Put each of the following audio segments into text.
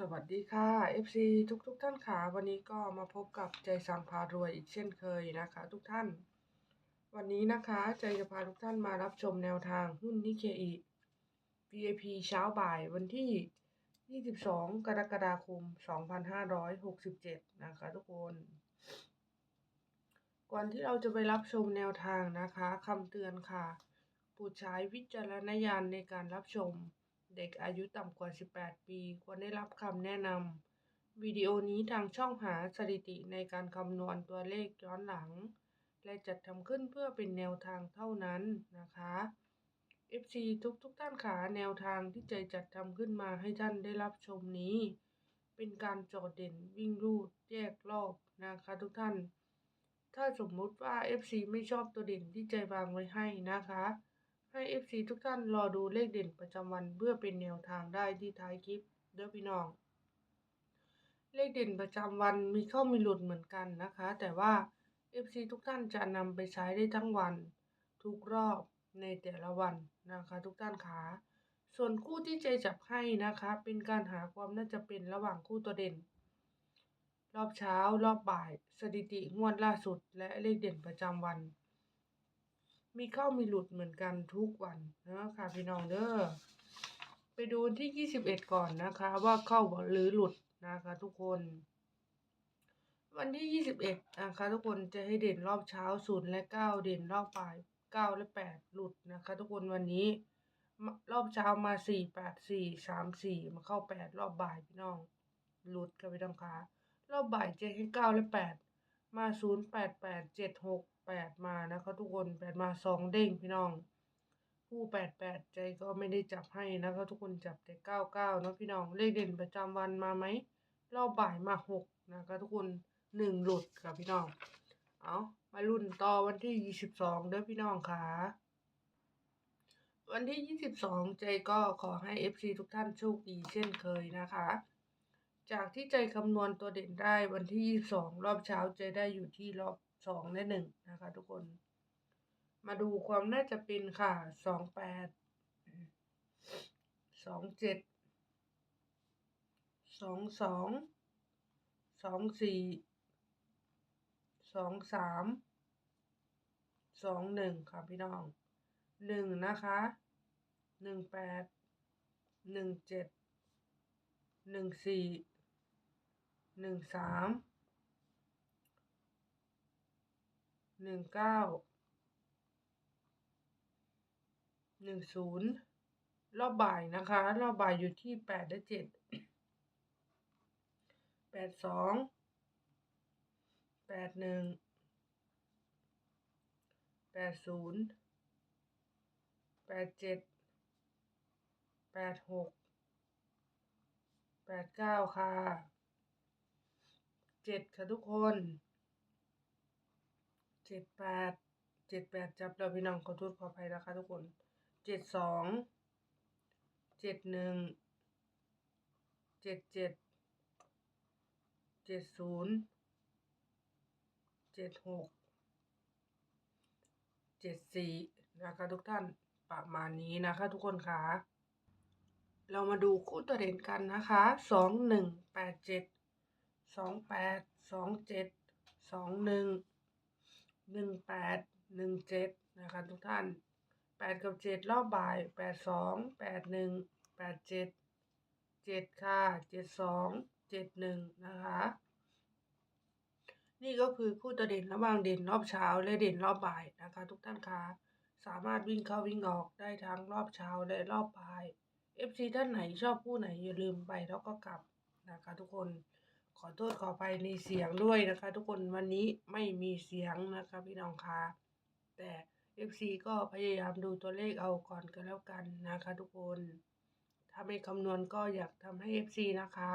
สวัสดีค่ะ FC ทุกทุกๆท่านค่ะ วันนี้ก็มาพบกับใจสังพารวยอีกเช่นเคยนะคะ ทุกท่าน วันนี้นะคะใจจะพาทุกท่านมารับชมแนวทางหุ้นนิเคอิ VIP เช้าบ่ายวันที่ 22 กรกฎาคม 2567 นะคะทุกคน ก่อนที่เราจะไปรับชมแนวทางนะคะคำเตือนค่ะ โปรดใช้วิจารณญาณในการรับชม เด็กอายุต่ำกว่า 18 ปี ควรได้รับคำแนะนำวิดีโอนี้ทางช่องหาสถิติในการคำนวณตัวเลขย้อนหลัง และจัดทำขึ้นเพื่อเป็นแนวทางเท่านั้นนะคะ FC ทุกทุกท่านขาแนวทางที่ใจจัดทำขึ้นมาให้ท่านได้รับชมนี้ เป็นการโจดเด่นวิ่งรูดแยกรอบนะคะทุกท่าน ถ้าสมมุติว่า FC ไม่ชอบตัวเด่นที่ใจวางไว้ให้นะคะ ให้ FC ทุกท่านรอดูเลขเด่นประจำวันเพื่อเป็นแนวทางได้ที่ท้ายคลิปเด้อพี่น้อง เลขเด่นประจำวันมีเข้ามีหลุดเหมือนกันนะคะ แต่ว่า FC ทุกท่านจะนำไปใช้ได้ทั้งวัน ทุกรอบในแต่ละวันนะคะ ทุกท่านขาส่วนคู่ที่ใจจับให้นะคะ เป็นการหาความน่าจะเป็นระหว่างคู่ตัวเด่น รอบเช้ารอบบ่าย สถิติงวดล่าสุด และเลขเด่นประจำวัน มีเข้ามีหลุดเหมือนกันทุกวันนะคะพี่น้องเด้อไปดูวันที่ 21 ก่อนนะคะ ว่าเข้าหรือหลุดนะคะ ทุกคน วันที่ 21 นะคะ ทุกคนจะให้เด่นรอบเช้าศูนย์และ 9 เด่นรอบบ่าย9และ 8 หลุดนะคะ ทุกคนวันนี้ รอบเช้ามา 4 8 4 3 4 มาเข้า 8 รอบบ่ายพี่น้อง หลุดกันไปทางขารอบบ่ายจะให้9และ 8 มา 0 8 8 7 6 8 มา คะทุกคน8มา2เด้งพี่น้อง ผู้8 8ใจก็ไม่ได้จับให้นะคะทุกคนจับแต่99เนานะพี่น้องเลขเด่นประจำวันมาไหมรอบบ่ายมา6นะคะทุกคน1หลุดค่ะพี่น้อง เอามารุ่นต่อวันที่22เด้อพี่น้องค่ะวันที่ 22 ใจก็ขอให้ FC ทุกท่านโชคดีเช่นเคยนะคะ จากที่ใจคำนวณตัวเด่นได้วันที่ 22 รอบเช้าใจได้อยู่ที่รอบ 2 และ 1 นะคะทุกคน มาดูความน่าจะเป็นค่ะ สองแปด สองเจ็ด สองสอง สองสี่ สองสาม สองหนึ่งค่ะพี่น้อง หนึ่งนะคะ หนึ่งแปด หนึ่งเจ็ด หนึ่งสี่ หนึ่งสาม หนึ่งเก้า หนึ่งศูนย์รอบบ่ายนะคะ รอบบ่ายอยู่ที่แปดและเจ็ดแปดสองแปดหนึ่งแปดศูนย์แปดเจ็ดแปดหกแปดเก้าค่ะเจ็ดค่ะทุกคนเจ็ดแปดเจ็ดแปดจับเราพี่น้องขอโทษขออภัยนะคะทุกคน เจ็ดสองเจ็ดหนึ่งเจ็ดเจ็ดเจ็ดศูนย์เจ็ดหกเจ็ดสี่นะคะทุกท่านประมาณนี้นะคะทุกคนค่ะเรามาดูคู่ตัวเด่นกันนะคะสองหนึ่งแปดเจ็ดสองแปดสองเจ็ดสองหนึ่งหนึ่งแปดหนึ่งเจ็ดนะคะทุกท่าน 8กับ7รอบบ่าย8 2 8 1 8 7 7ค่ะ7 2 7 1นะคะ นี่ก็คือคู่ตัวเด่นระหว่างเด่นรอบเช้าและเด่นรอบบ่ายนะคะ ทุกท่านคะสามารถวิ่งเข้าวิ่งออกได้ทั้งรอบเช้าและรอบบ่าย FC ท่านไหนชอบคู่ไหนอย่าลืมไปแล้วก็กลับนะคะ ทุกคนขอโทษขอไปในเสียงด้วยนะคะ ทุกคนวันนี้ไม่มีเสียงนะคะพี่น้องคะแต่ FC ก็พยายามดูตัวเลขเอาก่อนก็แล้วกันนะคะทุกคน ถ้าไม่คำนวณก็อยากทำให้ FC นะคะ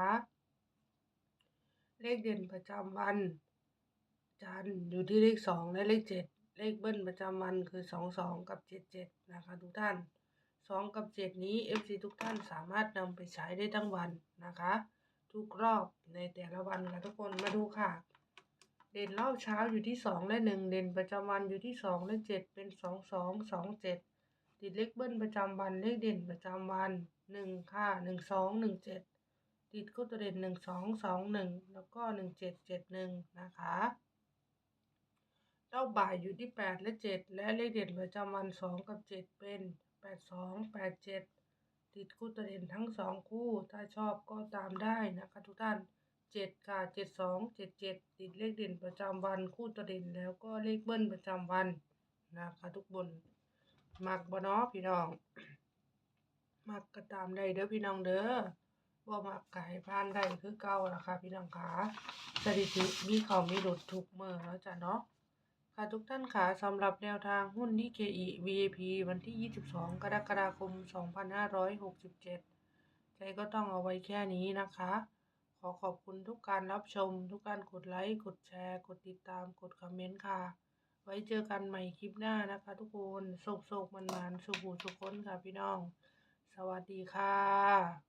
เลขเด่นประจำวัน จันอยู่ที่เลขสองและเลขเจ็ดเลขเบิ้ลประจำวันคือสองสองกับเจ็ดเจ็ดนะคะทุกท่านสองกับเจ็ดนี้ FC ทุกท่านสามารถนำไปใช้ได้ทั้งวันนะคะ ทุกรอบในแต่ละวันค่ะทุกคนมาดูค่ะ เด่นรอบเช้าอยู่ที่สองและหนึ่งเด่นประจำวันอยู่ที่สองและเจ็ดเป็นสองสองสองเจ็ดติดเลขเบิ้ลประจำวันเลขเด่นประจำวันหนึ่งค่ะหนึ่งสองหนึ่งเจ็ดติดคู่ตัวเด่นหนึ่งสองสองหนึ่งแล้วก็หนึ่งเจ็ดเจ็ดหนึ่งนะคะรอบบ่ายอยู่ที่แปดและเจ็ดและเลขเด่นประจำวันสองกับเจ็ดเป็นแปดสองแปดเจ็ดติดคู่ตัวเด่นทั้งสองคู่ถ้าชอบก็ตามได้นะคะทุกท่าน เจ็ดค่ะเจ็ดสองเจ็ดเจ็ดติดเลขเด่นประจำวันคู่ตัวเด่นแล้วก็เลขเบิ้ลประจำวันนะคะทุกบนมักบ่เนาะพี่น้อง มักก็ตามได้เด้อพี่น้องเด้อบ่มักก็ให้ผ่านได้คือเก่าล่ะค่ะพี่น้องขาสถิติมีเขามีหลุดทุกเมื้อแล้วจ้ะเนาะค่ะทุกท่านค่ะสำหรับแนวทางหุ้น DKE VIP วันที่ 22 กรกฎาคม 2567 ใจก็ต้องเอาไว้แค่นี้นะคะ ขอขอบคุณทุกการรับชม ทุกการกดไลค์ กดแชร์ กดติดตาม กดคอมเมนต์ค่ะ ไว้เจอกันใหม่คลิปหน้านะคะ ทุกคนโศกโศกมันมันๆสุขูสุขคนค่ะพี่น้อง สวัสดีค่ะ